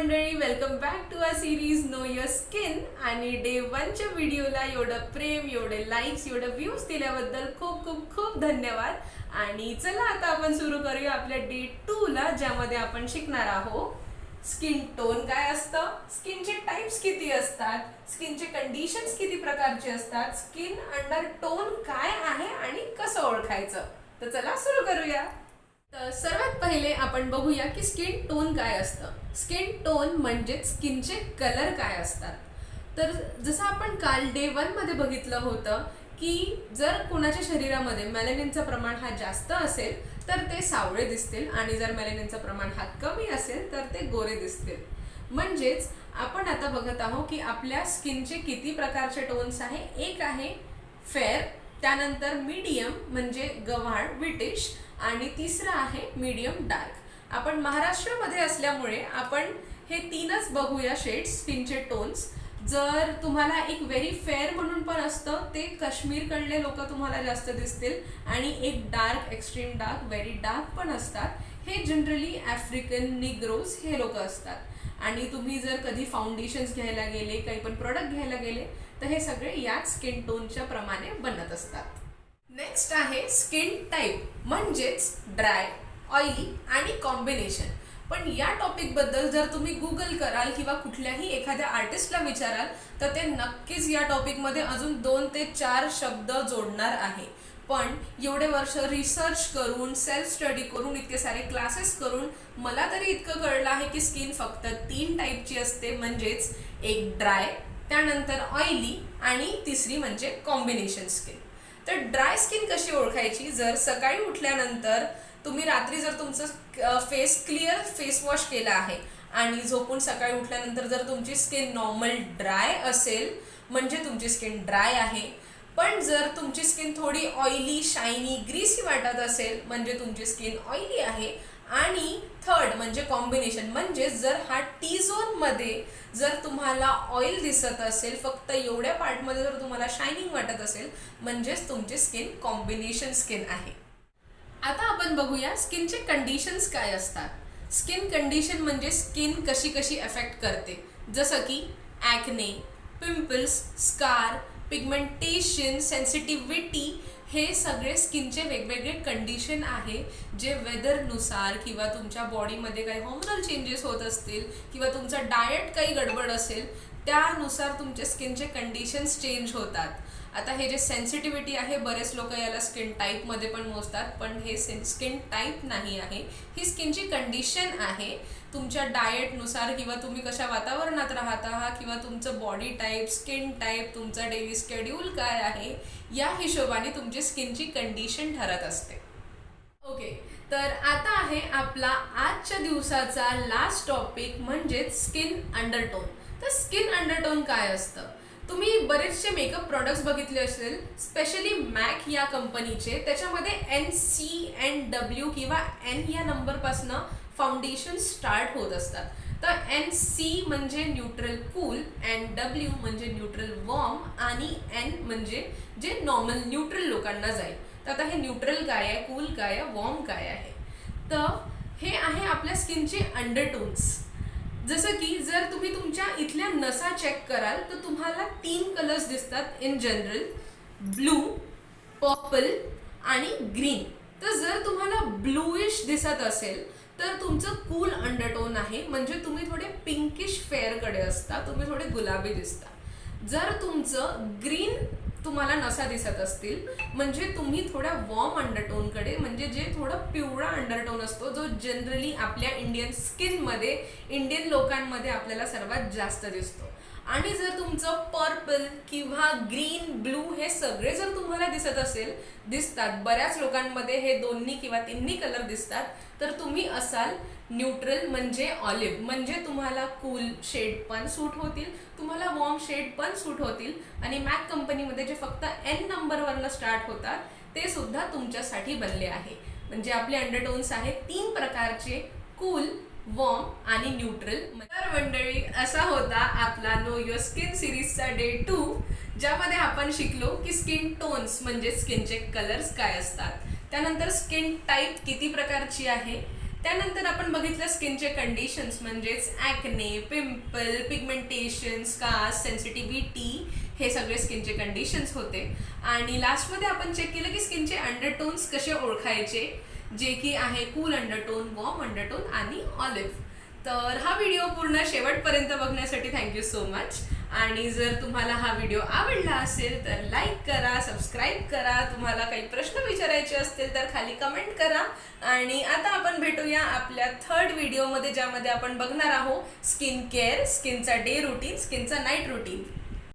मंडळी welcome back to a series know your skin आणि day वनच्या व्हिडिओला एवढं प्रेम एवढे लाईक्स एवढं व्ह्यूज दिल्याबद्दल खूप खूप खूप धन्यवाद. आणि चला आता आपण सुरू करूया आपल्या डे टूला ज्यामध्ये आपण शिकणार आहोत. स्किन टोन काय असतं? स्किनचे टाईप्स किती असतात? स्किनचे कंडिशन्स किती प्रकारचे असतात? स्किन अंडर टोन काय आहे आणि कसं ओळखायचं? तर चला सुरू करूया. तर सर्वात पहिले आपण बघूया की स्किन टोन काय असतं. स्किन टोन म्हणजे स्किनचे कलर काय असतात. तर जसं आपण काल डे वनमध्ये बघितलं होतं की जर कोणाच्या शरीरामध्ये मॅलेनिनचं प्रमाण हा जास्त असेल तर ते सावळे दिसतील आणि जर मॅलेनिनचं प्रमाण हा कमी असेल तर ते गोरे दिसतील. म्हणजेच आपण आता बघत आहोत की आपल्या स्किनचे किती प्रकारचे टोन्स आहे. एक आहे फेअर त्यानंतर मीडियम म्हणजे गव्हाळ ब्रिटिश आणि तिसरं आहे मीडियम डार्क आपण महाराष्ट्रामध्ये असल्यामुळे आपण हे तीनच बघूया शेड्स स्किनचे टोन्स जर तुम्हाला एक व्हेरी फेअर म्हणून पण असतं ते काश्मीरकडले लोक तुम्हाला जास्त दिसतील. आणि एक dark extreme dark very dark पण असतात. हे जनरली ॲफ्रिकन निग्रोज हे लोक असतात. आणि तुम्ही जर कधी फाउंडेशन्स घ्यायला गेले काही पण प्रोडक्ट घ्यायला गेले तर हे सगळे याच स्किन टोनच्या प्रमाणे बनत असतात. नेक्स्ट आहे स्किन टाईप म्हणजेच ड्राय ऑइली आणि कॉम्बिनेशन पण या टॉपिकबद्दल जर तुम्ही गुगल कराल किंवा कुठल्याही एखाद्या आर्टिस्टला विचाराल तर ते नक्कीच या टॉपिकमध्ये अजून दोन ते चार शब्द जोडणार आहे. पण एवढे वर्ष रिसर्च करून सेल्फ स्टडी करून इतके सारे क्लासेस करून मला तरी इतकं कळलं आहे की स्किन फक्त तीन टाईपची असते म्हणजेच एक ड्राय त्यानंतर ऑइली आणि तिसरी म्हणजे कॉम्बिनेशन स्किन तर ड्राय स्किन कशी ओळखायची? जर सकाळी उठल्यानंतर तुम्ही रात्री जर तुमचं फेस क्लिअर फेस वॉश केला आहे आणि झोपून सकाळी उठल्यानंतर जर तुमची स्किन नॉर्मल ड्राय असेल म्हणजे तुमची स्किन ड्राय आहे. पण जर तुमची स्किन थोडी ऑइली शायनी ग्रीसी वाटत असेल म्हणजे तुमची स्किन ऑइली आहे. आणि थर्ड म्हणजे कॉम्बिनेशन म्हणजे जर हा टी पार्टमध्ये मध्ये जर तुम्हाला ऑइल दिसत असेल फक्त एवढ्या पार्टमध्ये जर तुम्हाला शायनिंग वाटत असेल म्हणजेच तुमची स्किन कॉम्बिनेशन स्किन आहे. आता आपण बघूया स्किनचे कंडिशन्स काय असतात. स्किन कंडिशन म्हणजे स्किन कशी कशी अफेक्ट करते. जसं की acne pimples scar pigmentation sensitivity हे सगळे स्किनचे वेगवेगळे कंडिशन आहे. जे वेदरनुसार किंवा तुमच्या बॉडीमध्ये काही हॉर्मोनल चेंजेस होत असतील किंवा तुमचं डाएट काही गडबड असेल त्यानुसार तुमचे स्किनचे कंडिशन्स चेंज होतात. आता हे जे सेन्सिटिव्हिटी आहे बरेच लोक याला स्किन टाईपमध्ये पण मोजतात पण हे स्किन टाईप नाही आहे. ही स्किनची कंडिशन आहे. तुमच्या डाएटनुसार किंवा तुम्ही कशा वातावरणात राहत आहात किंवा तुमचं बॉडी टाईप स्किन टाईप तुमचा डेली स्केड्यूल काय आहे या हिशोबाने तुमची स्किनची कंडिशन ठरत असते. ओके तर आता आहे आपला आजच्या दिवसाचा लास्ट टॉपिक म्हणजेच स्किन अंडरटोन तर स्किन अंडरटोन काय असतं? तुम्ही बरेचसे मेकअप प्रॉडक्ट्स बघितले असेल स्पेशली मॅक या कंपनीचे त्याच्यामध्ये एन सी एन डब्ल्यू किंवा एन या नंबरपासनं फाउंडेशन स्टार्ट होत असतात. तर एन सी म्हणजे न्यूट्रल कूल एन डब्ल्यू म्हणजे न्यूट्रल वॉर्म आणि एन म्हणजे जे नॉर्मल न्यूट्रल लोकांना जाईल. तर आता हे न्यूट्रल काय आहे? कूल काय आहे? वॉर्म काय आहे? तर हे आहे आपल्या स्किनचे अंडरटोन्स जसं की जर तुम्ही तुमच्या इथल्या नसा चेक कराल तर तुम्हाला तीन कलर्स दिसतात इन जनरल ब्लू पर्पल आणि ग्रीन तर जर तुम्हाला ब्लूइश दिसत असेल तर तुमचं कूल अंडरटोन आहे. म्हणजे तुम्ही थोडे पिंकिश फेअरकडे असता तुम्ही थोडे गुलाबी दिसता. जर तुमचं ग्रीन तुम्हाला नसा दिसत असतील. म्हणजे तुम्ही थोड्या वॉर्म अंडरटोनकडे म्हणजे जे थोडं पिवळा अंडरटोन असतो जो जनरली आपल्या इंडियन स्किनमध्ये इंडियन लोकांमध्ये आपल्याला सर्वात जास्त दिसतो. आणि जर तुमचं पर्पल किंवा ग्रीन ब्लू हे सगळे जर तुम्हाला दिसत असेल दिसतात. बऱ्याच लोकांमध्ये हे दोन्ही किंवा तिन्ही कलर दिसतात. तर तुम्ही असाल न्यूट्रल म्हणजे ऑलिव्ह म्हणजे तुम्हाला कूल शेड पण सूट होतील. तुम्हाला वॉर्म शेड पण सूट होतील. आणि मॅक कंपनीमध्ये जे फक्त एन नंबरवरनं स्टार्ट होतात ते सुद्धा तुमच्यासाठी बनले आहे. म्हणजे आपले अंडरटोन्स आहेत तीन प्रकारचे. कूल वॉर्म आणि न्यूट्रल तर मंडळी असा होता आपला नो युअर स्किन सिरीजचा डे टू ज्यामध्ये आपण शिकलो की स्किन टोन्स म्हणजे स्किनचे कलर्स काय असतात. त्यानंतर स्किन टाईप किती प्रकारची आहे? त्यानंतर आपण बघितलं स्किनचे कंडिशन्स म्हणजेच acne pimple pigmentation scars sensitivity हे सगळे स्किनचे कंडिशन्स होते. आणि लास्टमध्ये आपण चेक केलं की स्किनचे अंडरटोन्स कसे ओळखायचे? जे की आहे कूल अंडरटोन वॉर्म अंडरटोन आणि ऑलिव्ह तर हा व्हिडिओ पूर्ण शेवटपर्यंत बघण्यासाठी थँक्यू सो मच आणि जर तुम्हाला हा व्हिडिओ आवडला असेल तर लाईक करा सबस्क्राईब करा. तुम्हाला काही प्रश्न विचारायचे असतील तर खाली कमेंट करा. आणि आता आपण भेटूया आपल्या थर्ड व्हिडिओमध्ये ज्यामध्ये आपण बघणार आहोत स्किन केअर स्किनचा डे रुटीन स्किनचा नाईट रुटीन